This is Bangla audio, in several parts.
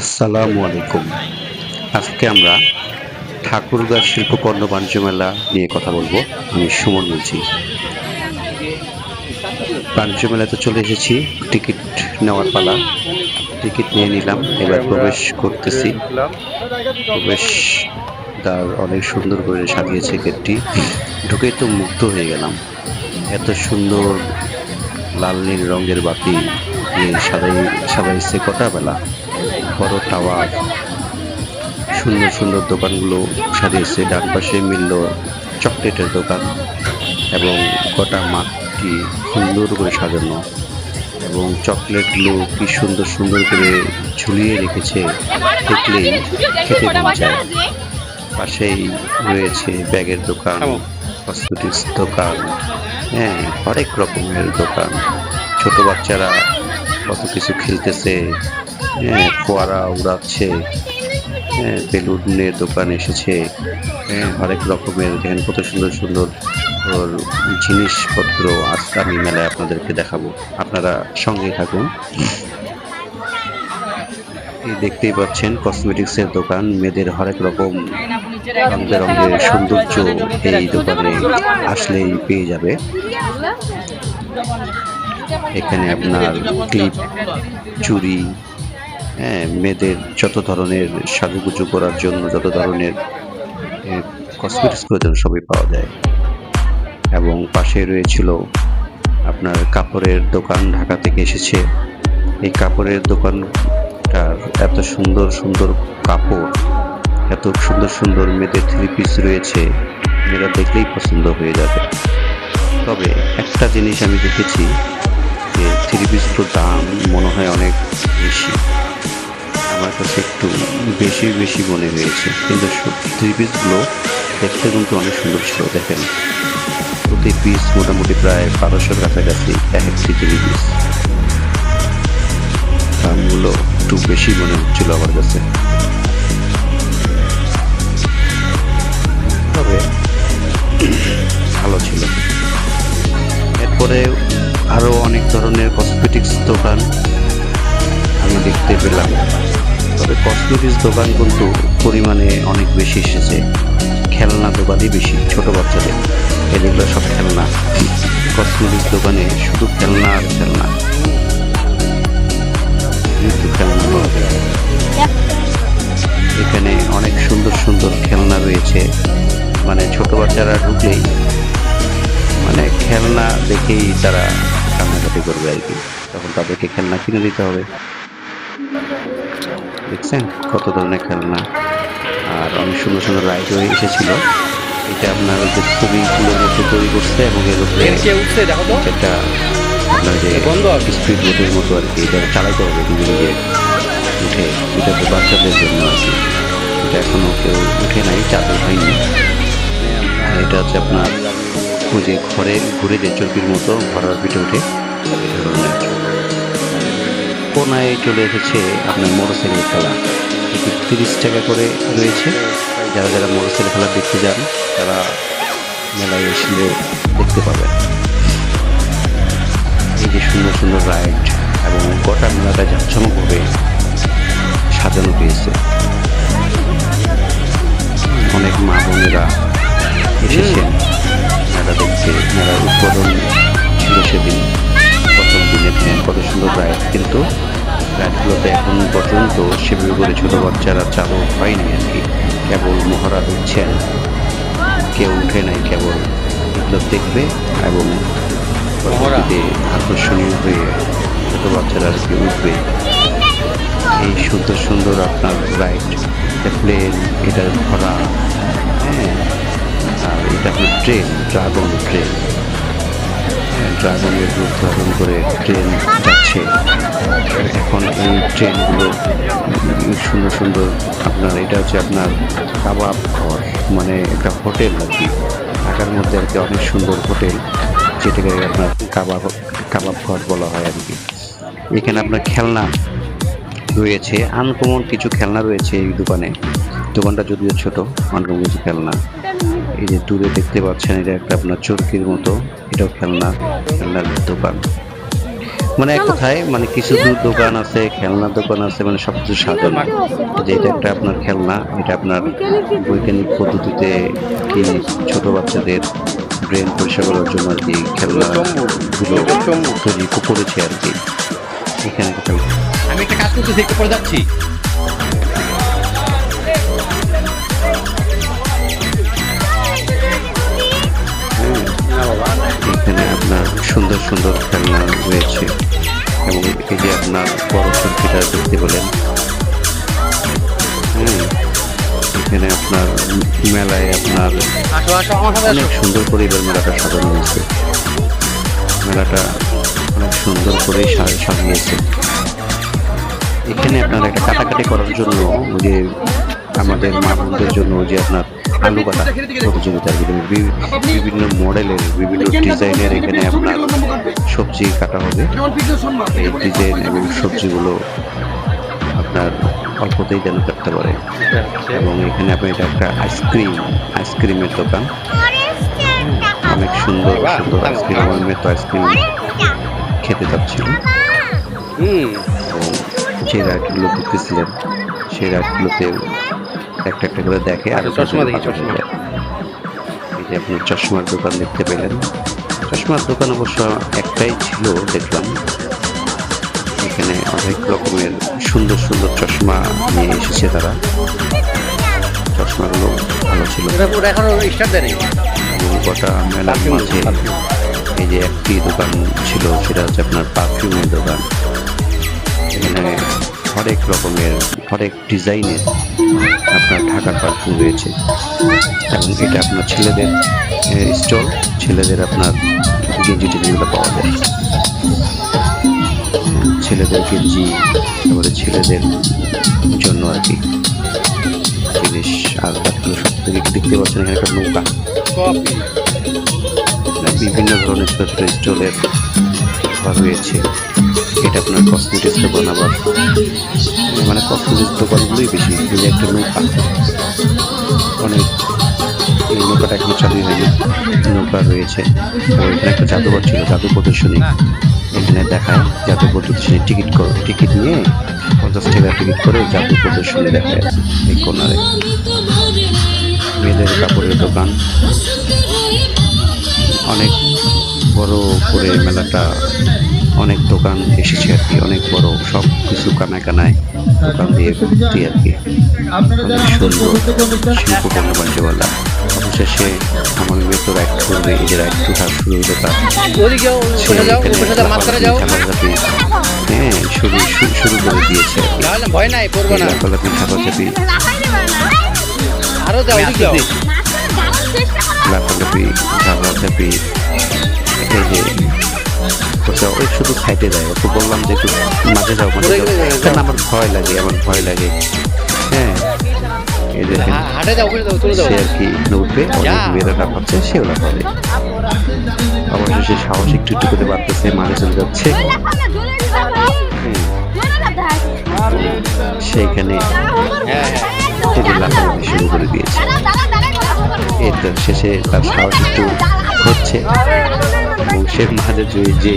আসসালামু আলাইকুম। আজকে আমরা ঠাকুরগাঁ শিল্পকর্ণ বাণিজ্য মেলা নিয়ে কথা বলব। আমি সুমন বলছি। বাণিজ্য মেলাতে চলে এসেছি। টিকিট নেওয়ার পালা। টিকিট নিয়ে নিলাম। এবার প্রবেশ করতেছি। প্রবেশ দ্বার অনেক সুন্দর করে সাজিয়েছে গেটটি। ঢুকে তো মুগ্ধ হয়ে গেলাম। এত সুন্দর লাল নীল রঙের বাতি দিয়ে সাজাই সাজাইছে কটা বেলা। বড় টাওয়ার। সুন্দর সুন্দর দোকানগুলো সাজিয়েছে। ডান পাশে মিলল চকলেটের দোকান এবং গোটা মাঠটি সুন্দর করে সাজানো। এবং চকলেটগুলো কি সুন্দর সুন্দর করে ঝুলিয়ে রেখেছে দেখলেই খেতে মন চায়। পাশেই রয়েছে ব্যাগের দোকান কসমেটিক্স দোকান হ্যাঁ হরেক রকমের দোকান। ছোট বাচ্চারা কত কিছু খেলতেছে হ্যাঁ ফোয়ারা উড়াচ্ছে হ্যাঁ বেলুনের দোকান এসেছে। হ্যাঁ হরেক রকমের দেখেন কত সুন্দর সুন্দর জিনিসপত্র আজকে আমি মেলায় আপনাদেরকে দেখাবো। আপনারা সঙ্গে থাকুন। দেখতেই পাচ্ছেন কসমেটিক্সের দোকান, মেয়েদের হরেক রকম রং বেরঙের সৌন্দর্য এই দোকানে আসলেই পেয়ে যাবে। এখানে আপনার ক্লিপ, চুড়ি হ্যাঁ মেয়েদের যত ধরনের সাজুগুজু করার জন্য, যত ধরনের কসমেটিক্স প্রয়োজন সবই পাওয়া যায়। এবং পাশে রয়েছিল আপনার কাপড়ের দোকান ঢাকা থেকে এসেছে। এই কাপড়ের দোকানটার এত সুন্দর সুন্দর কাপড়, এত সুন্দর সুন্দর মেয়েদের থ্রি পিস রয়েছে। মেয়েরা দেখলেই পছন্দ হয়ে যাবে। তবে একটা জিনিস আমি দেখেছি যে থ্রি পিসগুলোর দাম মনে হয় অনেক বেশি। আমার কাছে একটু বেশি বেশি মনে হয়েছে। কিন্তু থ্রি পিসগুলো দেখতে কিন্তু অনেক সুন্দর ছিল, দেখেন। প্রতি পিস মোটামুটি প্রায় বারোশোর কাছাকাছি এক একটি থ্রি পিস দামগুলো একটু বেশি মনে হচ্ছিল আমার কাছে। তবে ভালো ছিল। এরপরে আরও অনেক ধরনের কসমেটিক্স দোকান আমি দেখতে পেলাম। কসমেটিক্স দোকান কিন্তু পরিমাণে অনেক বেশি এসেছে। খেলনা দোকানই বেশি, ছোট বাচ্চাদের। এগুলো সব খেলনা। কসমেটিক্স দোকানে শুধু খেলনা আর খেলনা। খেলনা এখানে অনেক সুন্দর সুন্দর খেলনা রয়েছে। মানে ছোট বাচ্চারা ঢুকলেই মানে খেলনা দেখেই তারা কান্নাকাটি করবে আর কি। তখন তাদেরকে খেলনা কিনে দিতে হবে। দেখছেন কত ধরনের খেলনা? আর অনেক সুন্দর সুন্দর রাইড হয়ে এসেছিল। এটা আপনার ওই খুবই ছবিগুলোর মধ্যে তৈরি করছে এবং এর উপরে একটা আপনার যে বন্ধ আছে। স্পিড বোটের মতো আর কি এটা চালাইতে হবে নিজে নিজে উঠে এটা তো বাচ্চাদের জন্য আর কি। এটা এখনও কেউ উঠে নাই চালু হয়নি। এটা হচ্ছে আপনার যে ঘরে ঘুরে যে চর্বির মতো ঘরের পিঠে উঠে। কোনায় চলে এসেছে আপনার মোটরসাইকেল খেলা। টিকিট তিরিশ টাকা করে রয়েছে। যারা যারা মোটরসাইকেল খেলা দেখতে যান, তারা মেলায় এসে দেখতে পাবেন। এই যে সুন্দর সুন্দর রাইড এবং গোটা মেলাটা জাঁকজমকভাবে সাজানো পেয়েছে অনেক মা বোনেরা এসেছেন। মেলা দেখতে, মেলার উৎপাদন ছিল সেদিন কিন্তু রাইডগুলোতে এখন পর্যন্ত সেভাবে করে ছোটো বাচ্চারা চালু হয়নি আর কি। কেবল মহারা দিচ্ছেন কেউ উঠে নাই কেবল এগুলো দেখবে এবং পরবর্তীতে আকর্ষণীয় হয়ে ছোট বাচ্চারা আর কি উঠবে। এই সুন্দর সুন্দর আপনার রাইড প্লেন এটা ভরা হ্যাঁ আর এটা আপনার ট্রেন ড্রাগন ট্রেন ড্রাগনের রূপ ধারণ করে ট্রেন যাচ্ছে। এখন এই ট্রেনগুলো সুন্দর সুন্দর আপনার এটা হচ্ছে আপনার কাবাব ঘর মানে একটা হোটেল আর কি। ঢাকার মধ্যে আর কি অনেক সুন্দর হোটেল, যেটাকে আপনার কাবাব কাবাব ঘর বলা হয় আর কি। এখানে আপনার খেলনা রয়েছে আনকমন কিছু খেলনা রয়েছে এই দোকানে। দোকানটা যদিও ছোট আনকমন কিছু খেলনা। এই যে দূরে দেখতে পাচ্ছেন এটা একটা আপনার চরকির মতো, এটাও খেলনা, খেলনার দোকান। মানে এক কথায় মানে কিছু দোকান আছে, খেলনার দোকান আছে মানে সব কিছু সাজানো যে এটা একটা আপনার খেলনা, এটা আপনার বৈজ্ঞানিক পদ্ধতিতে কি ছোট বাচ্চাদের ব্রেন পরিষ্কার করার জন্য আর কি খেলনাগুলো তৈরি করেছে আর কি। এখানে আমি একটা কাজ যাচ্ছি। এখানে আপনার সুন্দর সুন্দর খেলনা রয়েছে এবং এই যে আপনার বড় সর্কিটা দেখতে পেলেন। এখানে আপনার মেলায় আপনার অনেক সুন্দর করে এবার মেলাটা সাজানো হয়েছে। মেলাটা অনেক সুন্দর করে সাজিয়েছে এখানে আপনার একটা কাটাকাটি করার জন্য যে আমাদের মা বোনদের জন্য যে আপনার আলু কাটা প্রতিযোগিতা আর বিভিন্ন মডেলের বিভিন্ন ডিজাইনের এখানে আপনার সবজি কাটা হবে। এই ডিজাইন এবং সবজিগুলো আপনার অল্পতেই যেন কাটতে পারে। এবং এখানে আপনি এটা একটা আইসক্রিম আইসক্রিমের দোকান। অনেক সুন্দর সুন্দর আইসক্রিম। আমার মেয়ে তো আইসক্রিম খেতে চাচ্ছিল। এবং যে রাইডগুলো ঢুকতেছিলেন সেই রাইডগুলোতে একটা একটা করে দেখে আর আচ্ছা, চশমা দেখি, চশমা। এই যে আপনি চশমার দোকান দেখতে পেলেন। চশমার দোকান অবশ্য একটাই ছিল দেখলাম। এখানে অনেক রকমের সুন্দর সুন্দর চশমা নিয়ে এসেছে তারা। চশমাগুলো ভালো ছিল। গোটা মেলার মাঝে এই যে একটি দোকান ছিল সেটা হচ্ছে আপনার পারফিউমের দোকান। এখানে হরেক রকমের হরেক ডিজাইনের আপনার ঢাকার পারফিউম রয়েছে। এবং এটা আপনার ছেলেদের স্টল ছেলেদের আপনার গেঞ্জি টেঞ্জিগুলো পাওয়া যায়। ছেলেদের গেঞ্জি তারপরে ছেলেদের জন্য আর কি। জিনিস আর তারপরে সব থেকে দেখতে পাচ্ছেন এখানে একটা নৌকা। বিভিন্ন ধরনের ছোটো ছোটো স্টলের রয়েছে। এটা আপনার কসমেটিক্স দোকান আবার মানে কসমেটিক্স দোকানগুলোই বেশি একটা নৌকা। অনেক এই নৌকাটা এখন চালু হয়নি, নৌকা রয়েছে। এখানে একটা জাদুঘর ছিল, জাদু প্রদর্শনী। এখানে দেখায় জাদু প্রদর্শনী টিকিট করো, টিকিট নিয়ে পঞ্চাশ টাকা টিকিট করে জাদু প্রদর্শনী দেখায় এই কোনারে মেয়েদের কাপড়ের দোকান। অনেক বড় করে মেলাটা অনেক দোকান এসেছে আর কি অনেক বড় সব কিছু কানায় কানায় দোকান দিয়ে ভর্তি আর কি। সুন্দর শিল্পকর্ণ বাণিজ্যওয়ালা অবশেষে আমার মেয়ে তো রাইড করবে এই যে রাইড শুরু হলো তার হ্যাঁ শুরু শুরু করে দিয়েছে ভয় নাই পড়ব না। ঝাপাঝাপি আরও যাও লাফালাফি ঝাপাঝাপি এই যে ওটা ওই শুধু সাইডে যায় ওকে বললাম যে একটু মাঝে যাও মাঝে যাও। কারণ আমার ভয় লাগে আমার ভয় লাগে। হ্যাঁ এই দেখেন হা- হাটে যাও ওখানে যাও চলে যাও। সে আর কি যা। অনেক মেয়েরা লাফাচ্ছে সেও লাফাবে অবশ্য সে সাহস একটু একটু করে বাড়তেছে মাঝে চলে যাচ্ছে। সেইখানে হ্যাঁ হ্যাঁ লাফালাফি শুরু করে দিয়েছে। তো শেষে তার সাহস একটু হচ্ছে। সে মাঝে জুয়ে যে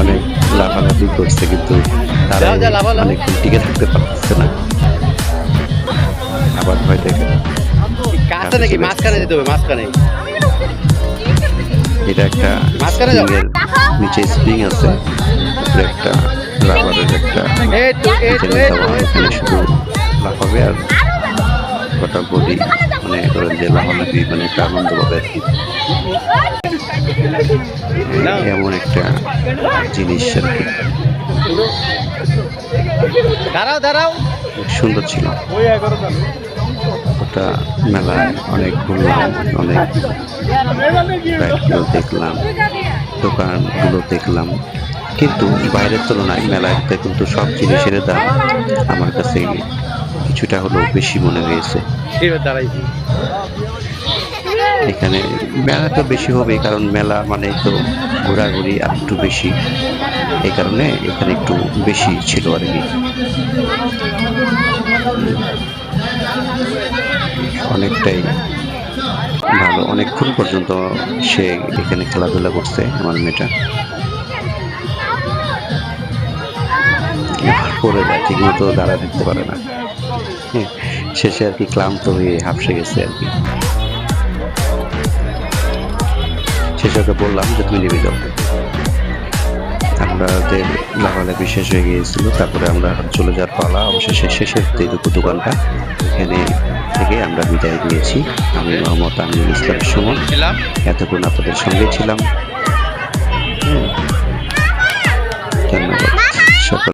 অনেক লাফালাফি করছে কিন্তু তারা। অনেকক্ষণ টিকে থাকতে পারতেছে না আবার ভয় কাছে নাকি মাঝখানে যেতে হবে মাঝখানে এটা একটা মাঝখানে যাও। নিচে স্প্রিং আছে উপরে একটা রাবারের শুধু লাফাবে আর গোটা বডি মানে যে লাফালাফি মানে একটা আনন্দ পাবে আর কি। এমন একটা জিনিস আর কি। দাঁড়াও দাঁড়াও। সুন্দর ছিল। ওটা মেলায় অনেক ঘুরলাম অনেক দেখলাম দোকানগুলো দেখলাম। কিন্তু বাইরের তুলনায় মেলাতে কিন্তু সব জিনিসের দাম আমার কাছে কিছুটা হলেও বেশি মনে হয়েছে। দাঁড়াইছি এখানে মেলা তো বেশি হবে কারণ মেলা মানে তো ঘোরাঘুরি আর একটু বেশি। এই কারণে এখানে একটু বেশি ছিল আর কি। অনেকটাই ভালো। অনেকক্ষণ পর্যন্ত সে এখানে খেলাধুলা করছে আমার মেয়েটা। পড়ে যায় ঠিকমতো দাঁড়া থাকতে পারে না। হ্যাঁ, শেষে আর কি ক্লান্ত হয়ে হাফসে গেছে আর কি। শেষে বললাম যে তুমি নেমে যাও। আমাদের লাফালাফি শেষ হয়ে গিয়েছিল, তারপরে আমরা চলে যাওয়ার পালা, অবশেষে শেষের যে দুটো দোকানটা, এখানে থেকে আমরা বিদায় নিয়েছি। আমি মোহাম্মদ আমিনুল ইসলাম সুমন, এতক্ষণ আপনাদের সঙ্গে ছিলাম। ধন্যবাদ। সকল